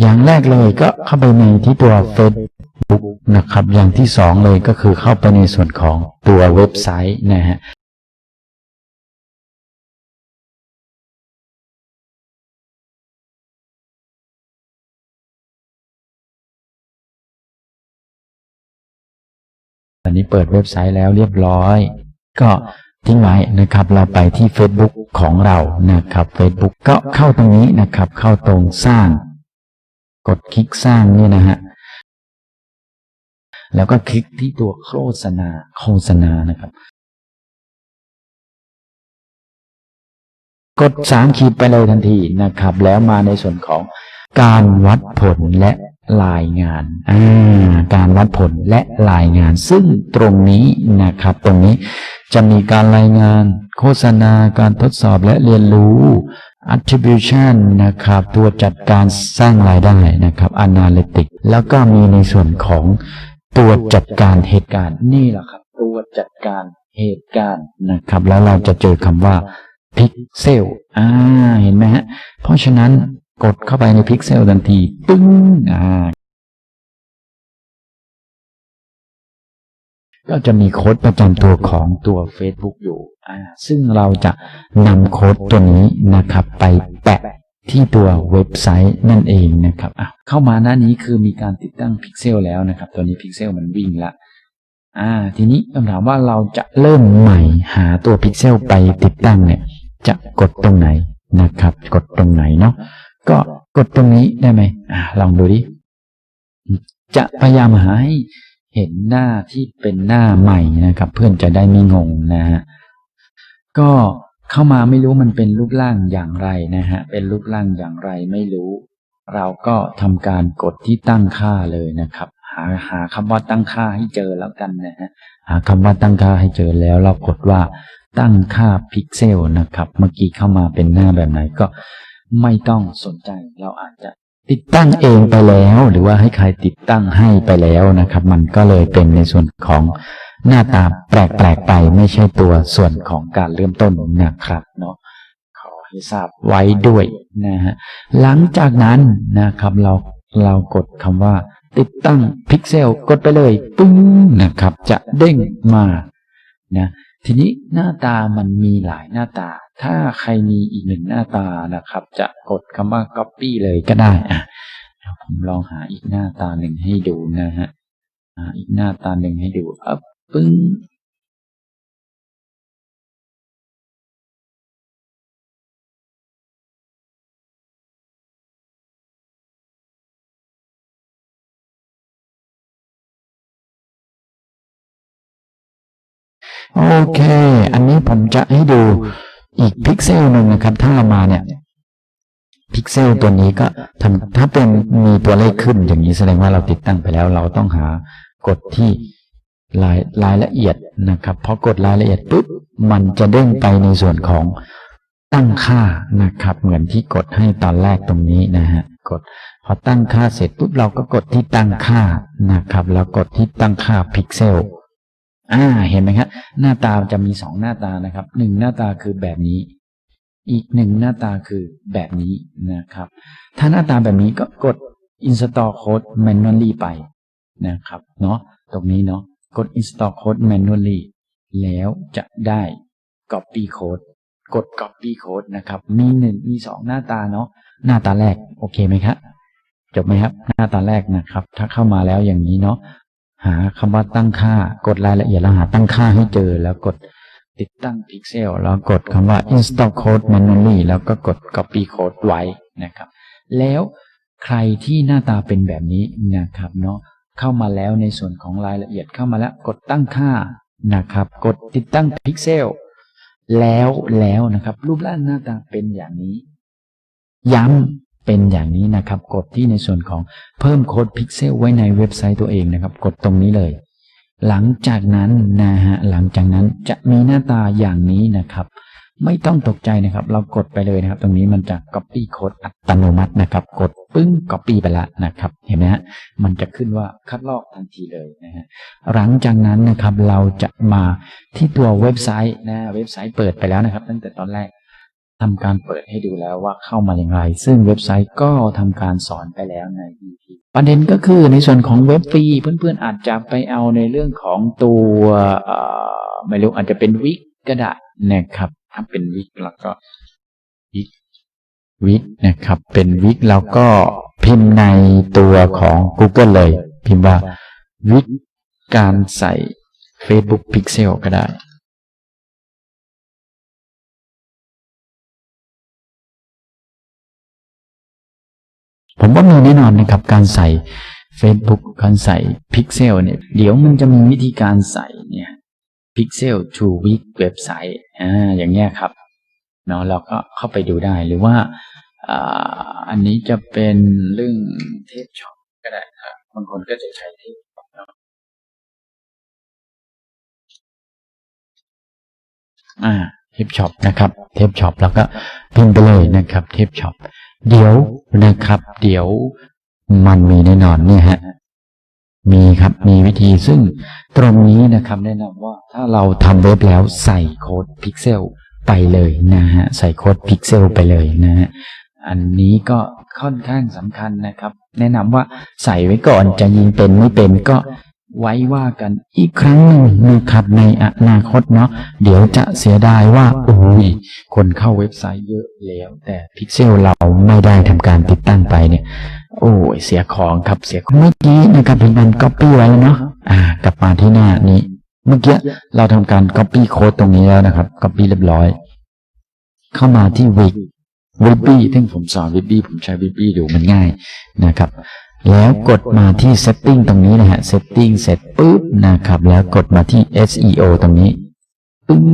อย่างแรกเลยก็เข้าไปในที่ตัว Facebook นะครับ อย่างที่สองเลยก็คือเข้าไปในส่วนของตัวเว็บไซต์นะฮะตอนนี้เปิดเว็บไซต์แล้วเรียบร้อย ก็ทิ้งไว้นะครับ เราไปที่ Facebook ของเรานะครับ Facebook ก็เข้าตรงนี้นะครับ เข้าตรงสร้าง กดคลิกสร้างนี่นะฮะ แล้วก็คลิกที่ตัวโฆษณาโฆษณานะครับ กดสามขีดไปเลยทันทีนะครับ แล้วมาในส่วนของการวัดผลและรายงาน อ่า การวัดผลและรายงาน ซึ่งตรงนี้นะครับ ตรงนี้จะมีการรายงาน โฆษณา การทดสอบและเรียนรู้ attribution นะครับ ตัวจัดการสร้างรายได้นะครับ analytics แล้วก็มีในส่วนของตัวจัดการเหตุการณ์นี่แหละครับ ตัวจัดการเหตุการณ์นะครับ แล้วเราจะเจอคำว่าพิกเซลอ่าเห็นไหมฮะ เพราะฉะนั้นกดเข้าไปในพิกเซลทันทีตึ้งอ่า ก็จะมีโค้ดประจำตัวของตัว Facebook อยู่ ซึ่งเราจะนำโค้ดตัวนี้นะครับ ไปแปะที่ตัวเว็บไซต์นั่นเองนะครับเข้ามาหน้านี้คือมีการติดตั้งพิกเซลแล้วนะครับ ตัวนี้พิกเซลมันวิ่งละอ่า ทีนี้คำถามว่าเราจะเริ่มใหม่หาตัวพิกเซลไปติดตั้งเนี่ย จะกดตรงไหนนะครับ กดตรงไหนเนาะก็กดตรงนี้ได้ไหมอ่าลองดูดิจะพยายามหาให้ เห็นหน้าที่เป็นหน้าใหม่นะครับ เพื่อนจะได้ไม่งงนะฮะก็เข้ามาไม่รู้มันเป็นรูปร่างอย่างไรนะฮะเป็นรูปร่างอย่างไรไม่รู้ เราก็ทำการกดที่ตั้งค่าเลยนะครับ หาหาคำว่าตั้งค่าให้เจอแล้วกันนะฮะหาคำว่าตั้งค่าให้เจอแล้ว เรากดว่าตั้งค่าพิกเซลนะครับ เมื่อกี้เข้ามาเป็นหน้าแบบไหนก็ไม่ต้องสนใจเราอาจจะ ติดตั้งเองไปแล้ว หรือว่าให้ใครติดตั้งให้ไปแล้วนะครับ มันก็เลยเป็นในส่วนของหน้าตาแปลกๆไปไม่ใช่ตัวส่วนของการเริ่มต้นนะครับเนาะขอให้ทราบไว้ด้วยนะฮะหลังจากนั้นนะครับเราเรากดคำว่า ติดตั้งพิกเซลกดไปเลยปึ้งนะครับ จะเด้งมานะ ทีนี้หน้าตามันมีหลายหน้าตา ถ้าใครมีอีกหนึ่งหน้าตานะครับ จะกดคำว่า copy เลยก็ได้อะผมลองหาอีกหน้าตาหนึ่งให้ดูนะฮะอีกหน้าตาหนึ่งให้ดูอับปึ้ง โอเค อันนี้ผมจะให้ดูอีกพิกเซลหนึ่งนะครับ ถ้าเรามาเนี่ยพิกเซลตัวนี้ก็ทำถ้าเป็นมีตัวเลขขึ้นอย่างนี้แสดงว่าเราติดตั้งไปแล้ว เราต้องหากดที่รายรายละเอียดนะครับพอกดรายละเอียดปุ๊บมันจะเด้งไปในส่วนของตั้งค่านะครับ เหมือนที่กดให้ตอนแรกตรงนี้นะฮะกดพอตั้งค่าเสร็จปุ๊บเราก็กดที่ตั้งค่านะครับ แล้วกดที่ตั้งค่าพิกเซล อ่า เห็นไหมครับหน้าตาจะมีสองหน้าตานะครับหนึ่งหน้าตาคือแบบนี้ อีกหนึ่งหน้าตาคือแบบนี้นะครับ ถ้าหน้าตาแบบนี้ก็กด install code manually ไปนะครับเนาะตรงนี้เนาะกด install code manually แล้วจะได้ copy code กด copy code นะครับ มีหนึ่งมีสองหน้าตาเนาะหน้าตาแรก โอเคไหมครับจบไหมครับ หน้าตาแรกนะครับ ถ้าเข้ามาแล้วอย่างนี้เนาะ หาคำว่าตั้งค่ากดรายละเอียดแล้วหาตั้งค่าให้เจอ แล้วกดติดตั้งพิกเซลแล้วกดคำว่า install code manually แล้วก็กด copy code ไว้นะครับ แล้วใครที่หน้าตาเป็นแบบนี้นะครับเนาะเข้ามาแล้วในส่วนของรายละเอียดเข้ามาแล้วกดตั้งค่านะครับ กดติดตั้งพิกเซลแล้วแล้วนะครับ รูปร่างหน้าตาเป็นอย่างนี้ ย้ำ เป็นอย่างนี้นะครับ กดที่ในส่วนของเพิ่มโค้ดพิกเซลไว้ในเว็บไซต์ตัวเองนะครับ กดตรงนี้เลย หลังจากนั้นนะฮะหลังจากนั้นจะมีหน้าตาอย่างนี้นะครับ ไม่ต้องตกใจนะครับ เรากดไปเลยนะครับ ตรงนี้มันจะ copy code อัตโนมัตินะครับ กดปึ้ง copy ไปแล้วนะครับ เห็นไหมฮะมันจะขึ้นว่าคัดลอกทันทีเลยนะฮะหลังจากนั้นนะครับเราจะมาที่ตัวเว็บไซต์นะเว็บไซต์เปิดไปแล้วนะครับ ตั้งแต่ตอนแรก ทำการเปิดให้ดูแล้วว่าเข้ามาอย่างไร ซึ่งเว็บไซต์ก็ทำการสอนไปแล้วใน EP ประเด็นก็คือในส่วนของเว็บฟรีเพื่อนๆอาจจะไปเอาในเรื่องของตัวไม่รู้อาจจะเป็นวิกก็ได้นะครับถ้าเป็นวิกแล้วก็วิกวิกนะครับ เป็นวิกแล้วก็พิมพ์ในตัวของ Google เลย พิมพ์ว่าวิกการใส่ Facebook Pixel ก็ได้ ผมว่ามีแน่นอนนะครับการใส่ Facebook การใส่ Pixel เนี่ยเดี๋ยวมันจะมีวิธีการใส่เนี่ย Pixel to Week เว็บไซต์อ่าอย่างเงี้ยครับเนาะเราก็เข้าไปดูได้หรือว่าอันนี้จะเป็นเรื่องเทปช็อปก็ได้ครับบางคนก็จะใช้เทปช็อปเนาะอ่าเทปช็อปนะครับ เทปช็อปแล้วก็พิมพ์ไปเลยนะครับ เทปช็อป เดี๋ยวนะครับ เดี๋ยวมันมีแน่นอนเนี่ยฮะมีครับมีวิธีซึ่งตรงนี้นะครับแนะนำว่าถ้าเราทำเว็บแล้วใส่โค้ดพิกเซลไปเลยนะฮะใส่โค้ดพิกเซลไปเลยนะฮะอันนี้ก็ค่อนข้างสำคัญนะครับ แนะนำว่าใส่ไว้ก่อนจะยิงเป็นไม่เป็นก็ ไว้ว่ากันอีกครั้งหนึ่งนะครับในอนาคตเนาะเดี๋ยวจะเสียดายว่าโอ้ยคนเข้าเว็บไซต์เยอะแล้ว แต่พิกเซลเราไม่ได้ทำการติดตั้งไปเนี่ย โอ้ยเสียของครับเสียของเมื่อกี้นะครับเป็นการ copy ไว้แล้วเนาะอ่ากลับมาที่หน้านี้ เมื่อกี้เราทำการ copy โค้ดตรงนี้แล้วนะครับ copy เรียบร้อย เข้ามาที่ wig w i b b y ซึ่งผมสอน w i b b y ผมใช้ w i b b y ดูมันง่ายนะครับ แล้วกดมาที่ setting ตรงนี้นะฮะ setting เสร็จปุ๊บนะครับ แล้วกดมาที่ SEO ตรงนี้ปึ้ง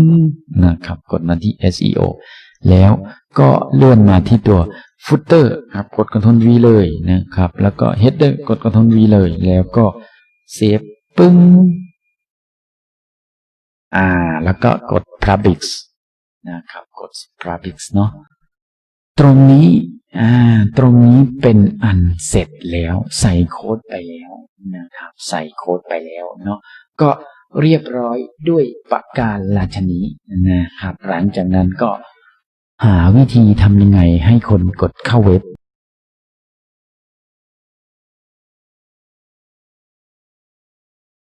นะครับ กดมาที่ SEO แล้วก็เลื่อนมาที่ตัว footer ครับกด Ctrl V เลยนะครับ แล้วก็ header กด Ctrl V เลย แล้วก็ save ปึ้งอ่า แล้วก็กด publish นะครับ กด publish เนาะ ตรงนี้อ่าตรงนี้เป็นอันเสร็จแล้ว ใส่โค้ดไปแล้วนะครับ ใส่โค้ดไปแล้วเนาะก็เรียบร้อยด้วยประการลาชนีนะครับ หลังจากนั้นก็หาวิธีทำยังไงให้คนกดเข้าเว็บ